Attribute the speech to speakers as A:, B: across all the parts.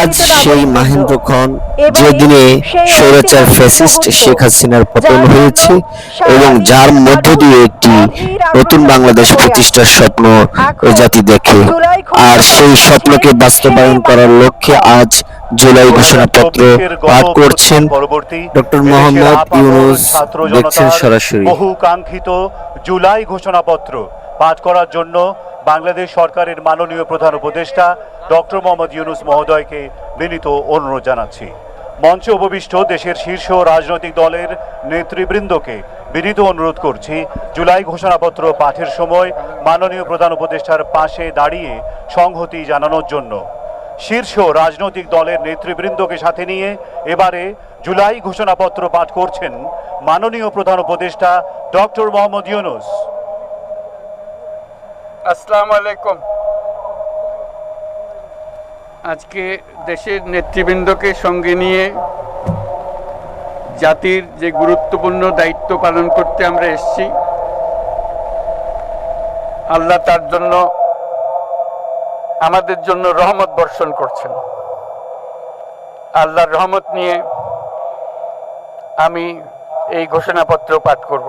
A: আজ সেই মাহেন্দ্র খন যেদিনে স্বৈরাচার ফ্যাসিস্ট শেখ হাসিনার পতন হয়েছে এবং যার মধ্য দিয়ে একটি নতুন বাংলাদেশ প্রতিষ্ঠার স্বপ্ন জাতি দেখে। আর সেই স্বপ্নকে বাস্তবায়ন করার লক্ষ্যে আজ জুলাই ঘোষণাপত্র পাঠ করছেন ডক্টর মোহাম্মদ ইউনুস দেখছেন সরাসরি।
B: বহু কাঙ্ক্ষিত জুলাই ঘোষণাপত্র পাঠ করার জন্য বাংলাদেশ সরকারের মাননীয় প্রধান উপদেষ্টা ডক্টর মোহাম্মদ ইউনুস মহোদয়কে বিনীত অনুরোধ জানাচ্ছি। মঞ্চে উপবিষ্ট দেশের শীর্ষ রাজনৈতিক দলের নেতৃবৃন্দকে বিনীত অনুরোধ করছি, জুলাই ঘোষণাপত্র পাঠের সময় মাননীয় প্রধান উপদেষ্টার পাশে দাঁড়িয়ে সংহতি জানানোর জন্য। শীর্ষ রাজনৈতিক দলের নেতৃবৃন্দকে সাথে নিয়ে এবারে জুলাই ঘোষণাপত্র পাঠ করছেন মাননীয় প্রধান উপদেষ্টা ডক্টর মোহাম্মদ ইউনুস।
C: আসসালামু আলাইকুম আজকে দেশের নেতৃবৃন্দকে সঙ্গে নিয়ে জাতির যে গুরুত্বপূর্ণ দায়িত্ব পালন করতে আমরা এসেছি, আল্লাহ তার জন্য আমাদের জন্য রহমত বর্ষণ করছেন আল্লাহর রহমত নিয়ে আমি এই ঘোষণাপত্র পাঠ করব।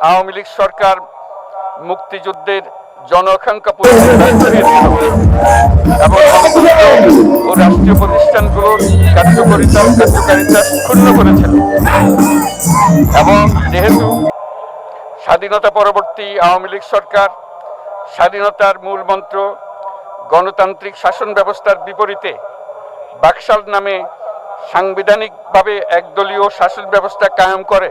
C: আওয়ামী লীগ সরকার মুক্তিযুদ্ধের পূরণের এবং ও রাষ্ট্রীয় প্রতিষ্ঠানগুলোর কার্যকরিতা কার্যকারিতা ক্ষুণ্ণ করেছিল এবং যেহেতু স্বাধীনতা পরবর্তী আওয়ামী লীগ সরকার স্বাধীনতার মূল মন্ত্র গণতান্ত্রিক শাসন ব্যবস্থার বিপরীতে বাকশাল নামে সাংবিধানিকভাবে একদলীয় শাসন ব্যবস্থা কায়েম করে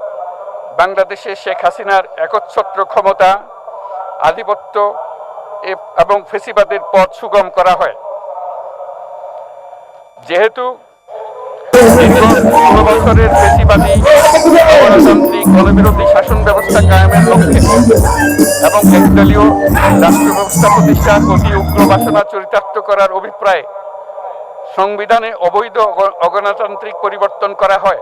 C: বাংলাদেশে শেখ হাসিনার একচ্ছত্র ক্ষমতা, আধিপত্য এবং ফেসিবাদের পথ সুগম করা হয়। যেহেতু গণতান্ত্রিক গণবিরোধী শাসন ব্যবস্থা এবং রাষ্ট্র ব্যবস্থা অতি উগ্র করার অভিপ্রায়ে সংবিধানে অবৈধ অগণতান্ত্রিক পরিবর্তন করা হয়।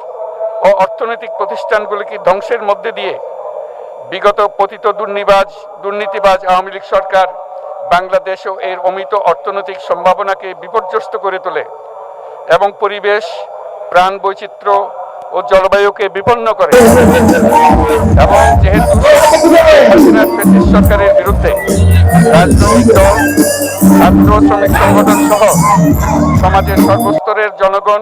C: ও অর্থনৈতিক প্রতিষ্ঠানগুলিকে ধ্বংসের মধ্যে দিয়ে বিগত পতিত দুর্নিবাজ, দুর্নীতিবাজ আওয়ামী লীগ সরকার বাংলাদেশ ও এর অমিত অর্থনৈতিক সম্ভাবনাকে বিপর্যস্ত করে তোলে এবং পরিবেশ, প্রাণ বৈচিত্র্য ও জলবায়ুকে বিপন্ন করে? এবং যেহেতু সরকারের বিরুদ্ধে রাজনৈতিক দল, ছাত্র শ্রমিক সংগঠন সহ সমাজের সর্বস্তরের জনগণ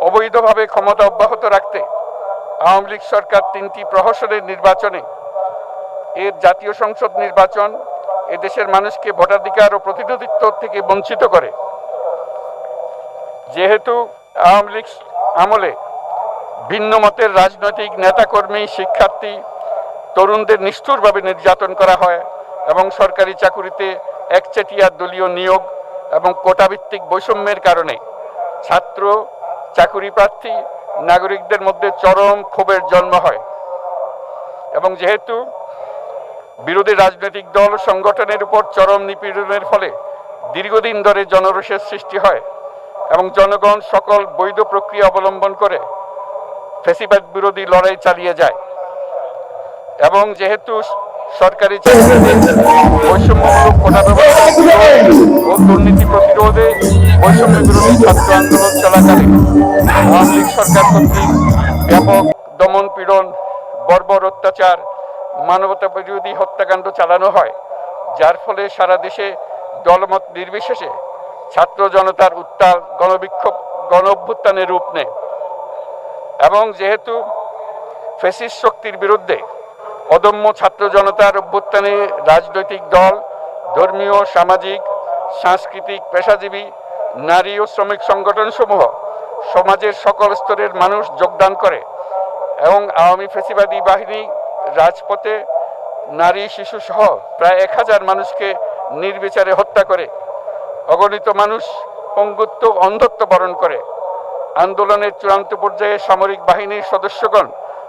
C: অবৈধভাবে ক্ষমতা অব্যাহত রাখতে আওয়ামী লীগ সরকার তিনটি প্রহসনের নির্বাচনে এর জাতীয় সংসদ নির্বাচন এদেশের মানুষকে ভোটাধিকার ও প্রতিনিধিত্ব থেকে বঞ্চিত করে। যেহেতু আওয়ামী লীগ আমলে ভিন্ন মতের রাজনৈতিক নেতাকর্মী, শিক্ষার্থী, তরুণদের নিষ্ঠুরভাবে নির্যাতন করা হয় এবং সরকারি চাকুরিতে একচেটিয়া দলীয় নিয়োগ এবং কোটাভিত্তিক বৈষম্যের কারণে ছাত্র চাকুরি প্রার্থী নাগরিকদের মধ্যে চরম ক্ষোভের জন্ম হয়। এবং যেহেতু বিরোধী রাজনৈতিক দল সংগঠনের উপর চরম নিপীড়নের ফলে দীর্ঘদিন ধরে জনরোষের সৃষ্টি হয় এবং জনগণ সকল বৈধ প্রক্রিয়া অবলম্বন করে ফেসিবাদ বিরোধী লড়াই চালিয়ে যায়। এবং যেহেতু সরকারি বৈষম্যমূলক কোটা ব্যবস্থা? ও দুর্নীতি প্রতিরোধে বৈষম্য বিরোধী ছাত্র আন্দোলন চলাকালে আওয়ামী লীগ সরকার কর্তৃক ব্যাপক দমন পীড়ন, বর্বর অত্যাচার, মানবতা বিরোধী হত্যাকাণ্ড চালানো হয়, যার ফলে সারা দেশে দলমত নির্বিশেষে ছাত্র জনতার উত্তাল গণবিক্ষোভ গণ অভ্যুত্থানের রূপ নেয়। এবং যেহেতু ফেসিস শক্তির বিরুদ্ধে অদম্য ছাত্র জনতার অভ্যুত্থানে রাজনৈতিক দল, ধর্মীয়, সামাজিক, সাংস্কৃতিক, পেশাজীবী, নারী ও শ্রমিক সংগঠনসমূহ সমাজের সকল স্তরের মানুষ যোগদান করে এবং আওয়ামী ফেসিবাদী বাহিনী, রাজপথে নারী, শিশু সহ প্রায় এক হাজার মানুষকে নির্বিচারে হত্যা করে, অগণিত মানুষ পঙ্গুত্ব অন্ধত্ব বরণ করে, আন্দোলনের চূড়ান্ত পর্যায়ে সামরিক বাহিনীর সদস্যগণ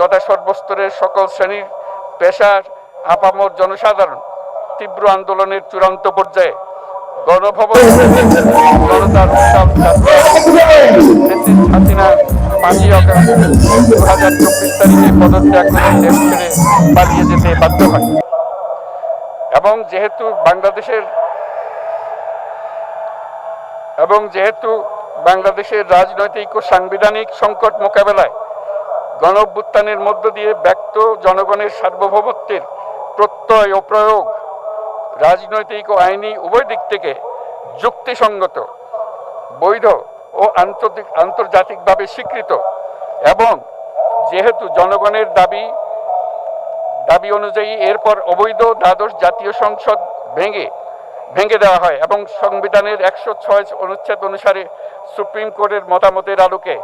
C: তথা সর্বস্তরের সকল শ্রেণির পেশার আপামর জনসাধারণ তীব্র আন্দোলনের চূড়ান্ত পর্যায়ে পদত্যাগ পালিয়ে যেতে বাধ্য হয়। এবং যেহেতু বাংলাদেশের এবং যেহেতু বাংলাদেশের রাজনৈতিক ও সাংবিধানিক সংকট মোকাবেলায় গণ অভ্যুত্থানের মধ্য দিয়ে ব্যক্ত জনগণের সার্বভৌমত্বের প্রত্যয় ও প্রয়োগ, রাজনৈতিক ও আইনি উভয় দিক থেকে যুক্তিসঙ্গত, বৈধ ও আন্তর্জাতিক আন্তর্জাতিকভাবে স্বীকৃত এবং যেহেতু জনগণের দাবি দাবি অনুযায়ী এরপর অবৈধ দ্বাদশ জাতীয় সংসদ ভেঙে ভেঙে দেওয়া হয় এবং সংবিধানের একশো ছয় অনুচ্ছেদ অনুসারে সুপ্রিম কোর্টের মতামতের আলোকে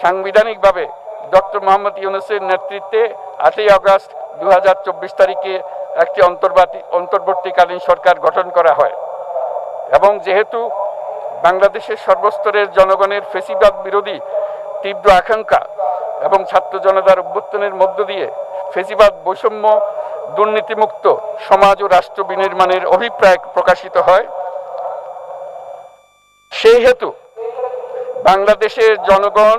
C: সাংবিধানিকভাবে ডক্টর মোহাম্মদ ইউনুসের নেতৃত্বে আটই আগস্ট দু হাজার চব্বিশ তারিখে একটি অন্তর্বাতী, অন্তর্বর্তীকালীন সরকার গঠন করা হয়। এবং যেহেতু বাংলাদেশের সর্বস্তরের জনগণের ফেসিবাদ বিরোধী তীব্র আকাঙ্ক্ষা এবং ছাত্র জনতার অভ্যুত্থানের মধ্য দিয়ে ফেসিবাদ বৈষম্য দুর্নীতিমুক্ত সমাজ ও রাষ্ট্র বিনির্মাণের অভিপ্রায় প্রকাশিত হয়, সেই হেতু বাংলাদেশের জনগণ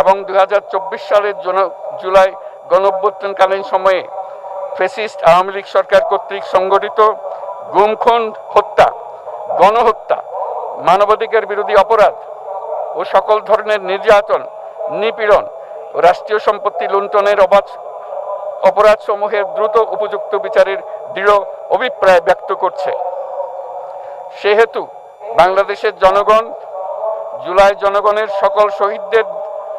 C: এবং দু হাজার চব্বিশ সালের জুলাই গণঅভ্যুত্থানকালীন সময়ে ফেসিস্ট আওয়ামী লীগ সরকার কর্তৃক সংগঠিত গুমখুন হত্যা, গণহত্যা, মানবাধিকার বিরোধী অপরাধ ও সকল ধরনের নির্যাতন, নিপীড়ন রাষ্ট্রীয় সম্পত্তি লুণ্ঠনের অবাধ অপরাধ সমূহের দ্রুত উপযুক্ত বিচারের দৃঢ় অভিপ্রায় ব্যক্ত করছে। সেহেতু বাংলাদেশের জনগণ, জুলাই জনগণের সকল শহীদদের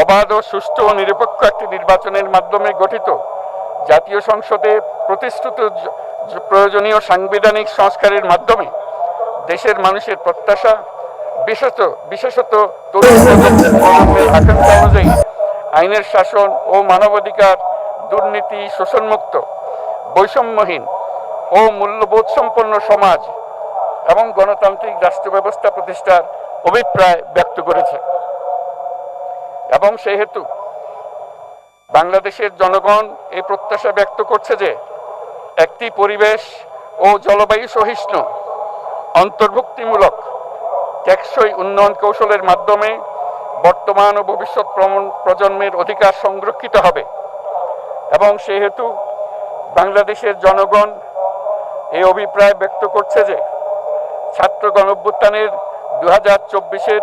C: অবাধ ও সুষ্ঠু ও নিরপেক্ষ একটি নির্বাচনের মাধ্যমে গঠিত জাতীয় সংসদে জ- প্রয়োজনীয় সাংবিধানিক সংস্কারের মাধ্যমে দেশের মানুষের প্রত্যাশা, বিশেষত বিশেষত আকাঙ্ক্ষা অনুযায়ী আইনের শাসন ও মানবাধিকার, দুর্নীতি, শোষণমুক্ত, বৈষম্যহীন ও মূল্যবোধ সম্পন্ন সমাজ এবং গণতান্ত্রিক রাষ্ট্র ব্যবস্থা প্রতিষ্ঠার অভিপ্রায় ব্যক্ত করেছে। এবং সেহেতু বাংলাদেশের জনগণ এই প্রত্যাশা ব্যক্ত করছে যে একটি পরিবেশ ও জলবায়ু সহিষ্ণু, অন্তর্ভুক্তিমূলক, টেকসই উন্নয়ন কৌশলের মাধ্যমে বর্তমান ও ভবিষ্যৎ প্রজন্মের অধিকার সংরক্ষিত হবে। এবং সেহেতু বাংলাদেশের জনগণ এই অভিপ্রায় ব্যক্ত করছে যে ছাত্র গণঅভ্যুত্থানের দু হাজার চব্বিশের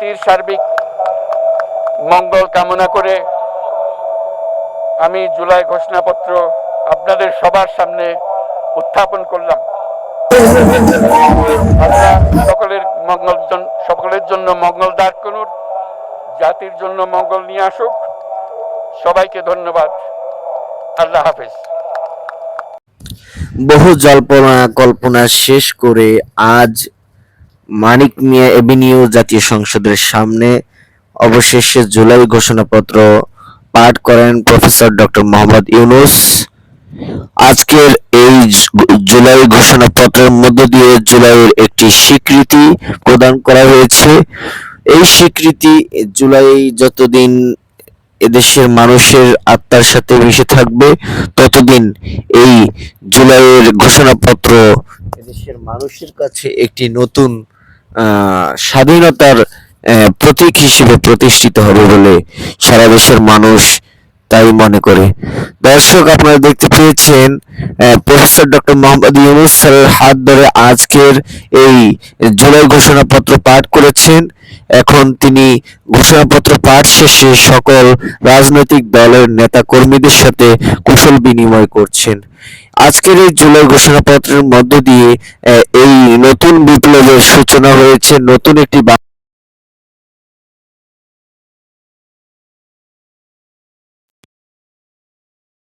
C: জাতির সার্বিক মঙ্গল কামনা করে আমি জুলাই ঘোষণাপত্র আপনাদের সবার সামনে উত্থাপন করলাম। সকলের মঙ্গল সকলের জন্য মঙ্গল দাঁড় করুন, জাতির জন্য মঙ্গল নিয়ে আসুক। সবাইকে ধন্যবাদ। আল্লাহ হাফেজ।
A: বহু জল্পনা কল্পনা শেষ করে আজ মানিক মিয়া এভিনিউ জাতীয় সংসদের সামনে অবশেষে জুলাই ঘোষণাপত্র পাঠ করেন প্রফেসর ডক্টর মোহাম্মদ ইউনুস। আজকের এই জুলাই ঘোষণাপত্রের মধ্য দিয়ে জুলাইয়ের একটি স্বীকৃতি প্রদান করা হয়েছে। এই স্বীকৃতি জুলাই যতদিন এদেশের মানুষের আত্মার সাথে মিশে থাকবে, ততদিন এই জুলাইয়ের ঘোষণাপত্র এদেশের মানুষের কাছে একটি নতুন স্বাধীনতার প্রতীক হিসেবে প্রতিষ্ঠিত হবে বলে সারা দেশের মানুষ তাই মনে করে। দর্শক, আপনারা দেখতে পেয়েছেন প্রফেসর ডক্টর মোহাম্মদ ইউনুস স্যারের হাত ধরে আজকের এই জুলাই ঘোষণাপত্র পাঠ করেছেন। এখন তিনি ঘোষণাপত্র পাঠ শেষে সকল রাজনৈতিক দলের নেতা কর্মীদের সাথে কুশল বিনিময় করছেন। আজকের এই জুলাই ঘোষণাপত্রের মধ্য দিয়ে এই নতুন বিপ্লবের সূচনা হয়েছে, নতুন একটি